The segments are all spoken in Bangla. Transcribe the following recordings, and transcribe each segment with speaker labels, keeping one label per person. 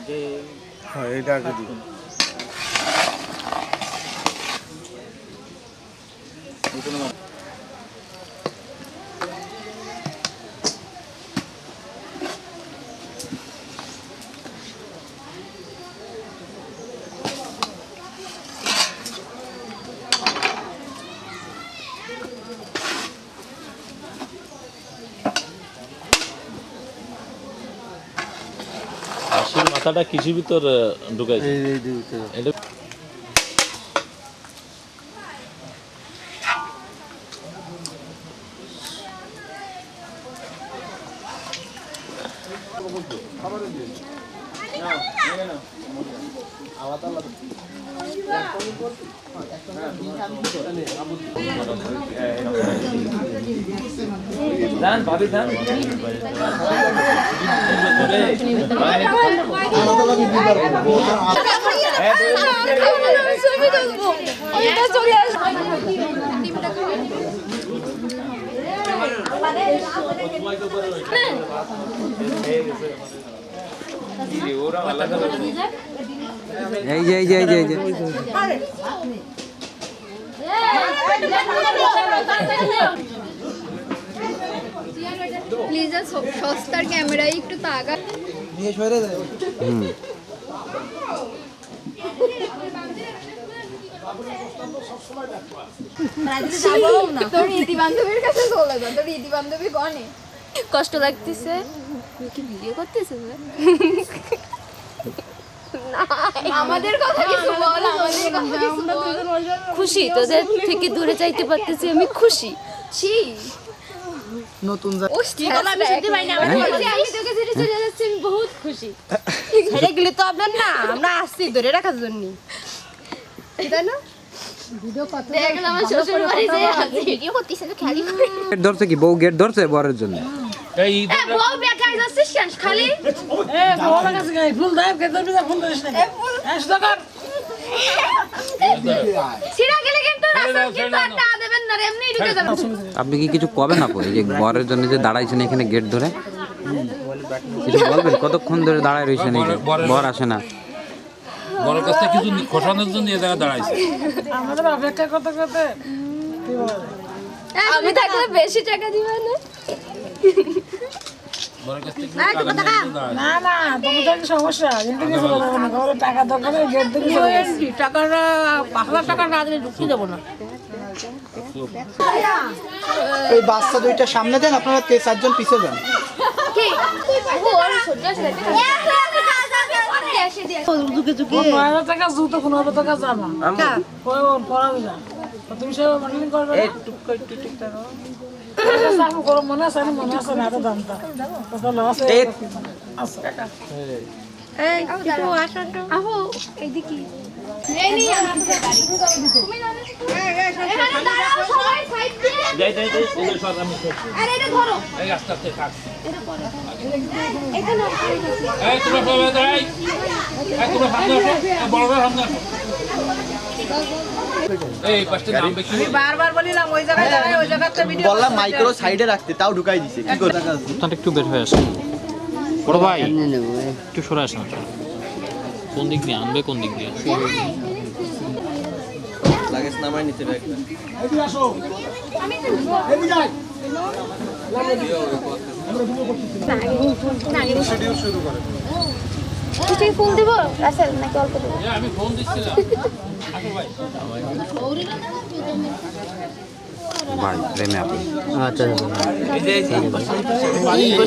Speaker 1: আগে
Speaker 2: হ্যাঁ এটা আগে দিই
Speaker 1: এখানে
Speaker 3: হাসির মাথাটা কিছু ভিতর ঢুকাইছে।
Speaker 2: এই এই দিতে
Speaker 3: এটা
Speaker 1: দাঁড়ান ভাবি দাঁড়ান।
Speaker 4: এই যে এই যে এই যে এই যে।
Speaker 5: প্লিজ সস্তার ক্যামেরায় একটু
Speaker 4: হুম।
Speaker 5: তোর ইতি বান্ধবীর কাছে চলে যা তোর ইতি বান্ধবী গনে
Speaker 6: কষ্ট লাগতেছে। কি ভিডিও করতেছে
Speaker 5: আমাদের কথা কিছু বল আমাদের কথা কিছু বল।
Speaker 6: খুশি তোদের থেকে দূরে যাইতে পারতেছি আমি খুশি।
Speaker 5: ছি।
Speaker 2: নতুন
Speaker 5: আমি
Speaker 6: চলে যাচ্ছি আমি বহুত খুশি।
Speaker 7: ছেড়ে গেলে তো আপনার না আমরা আসছি ধরে রাখার জন্য।
Speaker 5: তাই না?
Speaker 4: ধরছে কি বউ গেট ধরছে বরের জন্য?
Speaker 3: এই
Speaker 6: বউ বেকার যাচ্ছিস কেন খালি? ছিড়া গেলে কিন্তু রাস্তা কিন্তু দেবেন না রে, এমনিই ঢুকে যাবে
Speaker 4: আপনি কি কিছু কবেন আপু এই যে বরের জন্য যে দাঁড়াইছেন এখানে গেট ধরে? কিছু বলবেন? কতক্ষণ ধরে দাঁড়ায় রয়েছেন এই? বর আসে না।
Speaker 3: বড় কাছ থেকে কিছু খসানোর জন্য এ জায়গায় দাঁড়াইছে।
Speaker 6: আমি থাকলে বেশি টাকা দিবে না?
Speaker 8: না না তোমাদের সমস্যা। টাকা দরকার।
Speaker 7: টাকাটা পাঁচ হাজার টাকা না দিলে ঢুকতে দেবো না।
Speaker 9: এই বাচ্চা দুইটা সামনে দেন আপনারা তে চারজন পিছে যান।
Speaker 8: তুমি সে মডেলিং করবে মনে আছে মনে আছে না দামটা কত লস আচ্ছা
Speaker 6: এই
Speaker 3: সামনে আসো আসো
Speaker 7: বারবার বলিলাম ওই জায়গায় দাঁড়ায় ওই জায়গাতে ভিডিও
Speaker 9: বললাম মাইক্রো সাইডে রাখতে তাও ঢুকাই দিছে কি করে?
Speaker 3: একটু বের হয়ে আসুন বড় ভাই একটু সরে আসুন কোন দিক দিয়ে আনবে কোন দিক দিয়ে?
Speaker 9: লাগেজ নামাই নিতে রাখবেন
Speaker 6: ফোন দিব? রাসেল নাকি অল্প দেবো?
Speaker 3: আমি ফোন দিচ্ছিলাম। আসো ভাই
Speaker 4: প্রেমে আপনি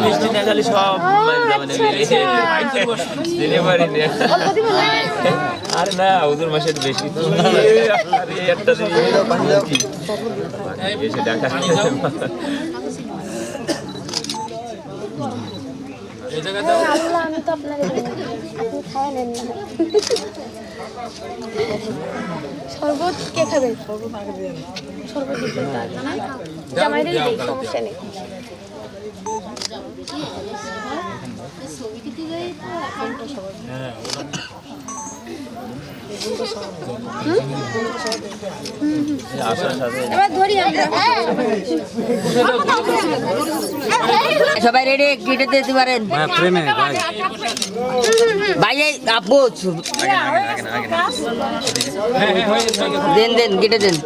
Speaker 1: মিষ্টি না খালি সব দিনে। পারি আর না ওদের মাসের বেশি একটা দিন কি এসে দেখা
Speaker 3: এই জায়গাটা
Speaker 6: আল্লাহ আমি তো আপনাদের আপনি নেন না। শরবত কে খাবে? শরবত দিতে জামাইদের দিই সমস্যা নেই। এবার ধরি আমরা।
Speaker 7: সবাই রেডি কেটে দিতে পারেন?
Speaker 4: হ্যাঁ ভাই।
Speaker 7: এই আপু দেন দেন কেটে দেন।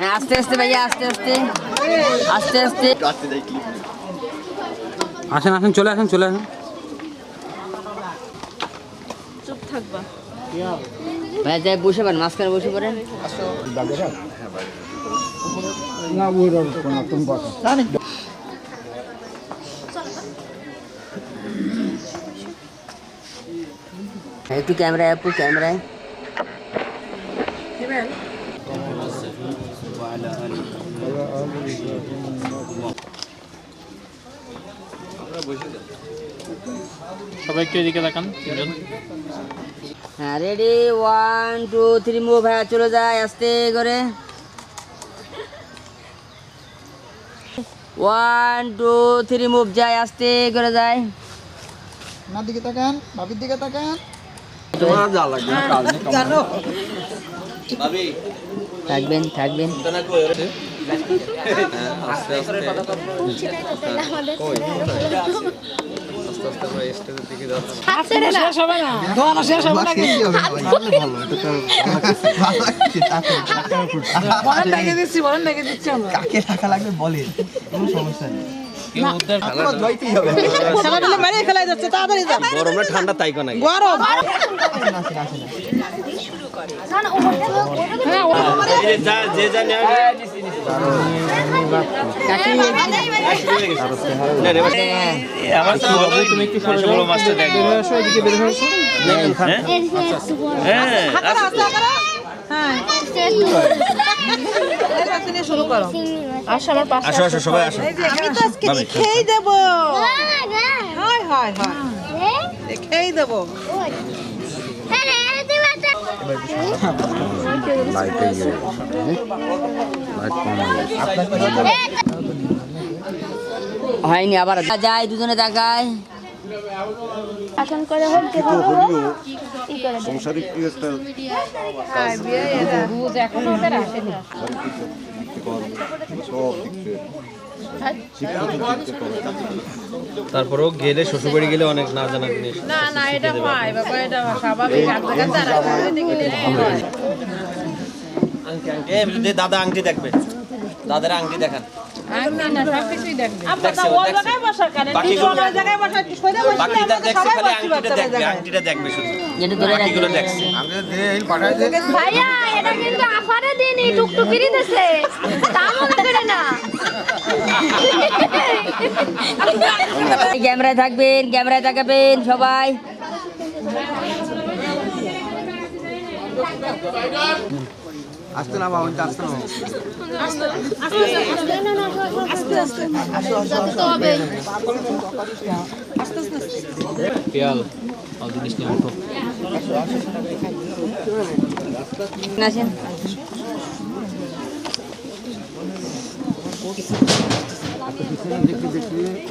Speaker 7: হ্যাঁ, আস্তে আস্তে ভাইয়া আস্তে আস্তে। আস্তে আস্তে।
Speaker 4: আসেন আসেন চলে আসেন চলে আসেন।
Speaker 7: চুপ থাকবা ভাই যাই বসে পারেন মাঝখানে বসে পড়েন একটু ক্যামেরায় আপু ক্যামেরায়।
Speaker 8: সবাই একটু এদিকে তিনজন।
Speaker 7: হ্যাঁ ready one two three move হ্যাঁ চলে যায় আস্তে করে। ওয়ান টু থ্রি মুভ যায় আস্তে করে যায়
Speaker 9: আমার দিকে তাকান ভাবির দিকে তাকান
Speaker 7: থাকবেন থাকবেন
Speaker 10: শেষ হবে না। শেষ হবে না বলেন ডেকে দিচ্ছি বলেন ডেকে দিচ্ছি আমরা
Speaker 9: কাকে টাকা লাগবে বলেন কোনো সমস্যা নেই
Speaker 10: মেরে ফেলাই যাচ্ছে তাড়াতাড়ি যান
Speaker 11: গরম। না ঠান্ডা তাই কোন
Speaker 10: গরম।
Speaker 11: আমার হ্যাঁ
Speaker 10: শুরু করো।
Speaker 11: আসো আসো সবাই আসো।
Speaker 10: আমি তো আজকে খেয়েই দেবো। হয় হয়। হয় খেয়েই দেবো।
Speaker 4: লাইটে কম
Speaker 7: হয়নি আবার। যায় দুজনে তাকায়।
Speaker 5: করে হোক দেয়।
Speaker 11: তারপরেও গেলে শ্বশুরবাড়ি গেলে অনেক না জানা জিনিস।
Speaker 10: না না এটা হয় বাবা এটা স্বাভাবিক
Speaker 11: দাদা আংটি দেখবে। দাদার আংটি দেখান।
Speaker 5: ভাইয়া এটা কিন্তু আফারে দিন এই টুকটুকিরি দিছে। তা মনে করে না।
Speaker 7: ক্যামেরায় থাকবেন ক্যামেরায় তাকাবেন সবাই
Speaker 1: আসতে না বাবা আসতে না
Speaker 8: পেয়াল আর জিনিস নিয়ে ওঠো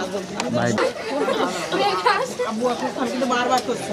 Speaker 7: আসেন
Speaker 4: ভাই
Speaker 10: বারবার করছে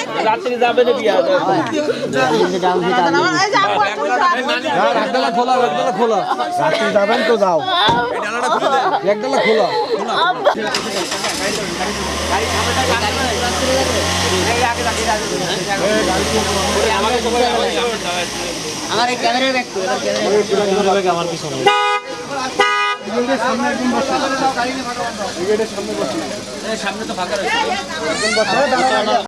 Speaker 11: রাত্রি যাবে না বিয়া।
Speaker 1: একদলা খোলা একদলা খোলা রাত্রি যাবেন তো যাও একদলা খোলা
Speaker 7: আমার এই ক্যামেরার ব্যাগ ক্যামেরা
Speaker 8: আমার পিছনে
Speaker 11: সামনে তো ফাঁকা রয়েছে।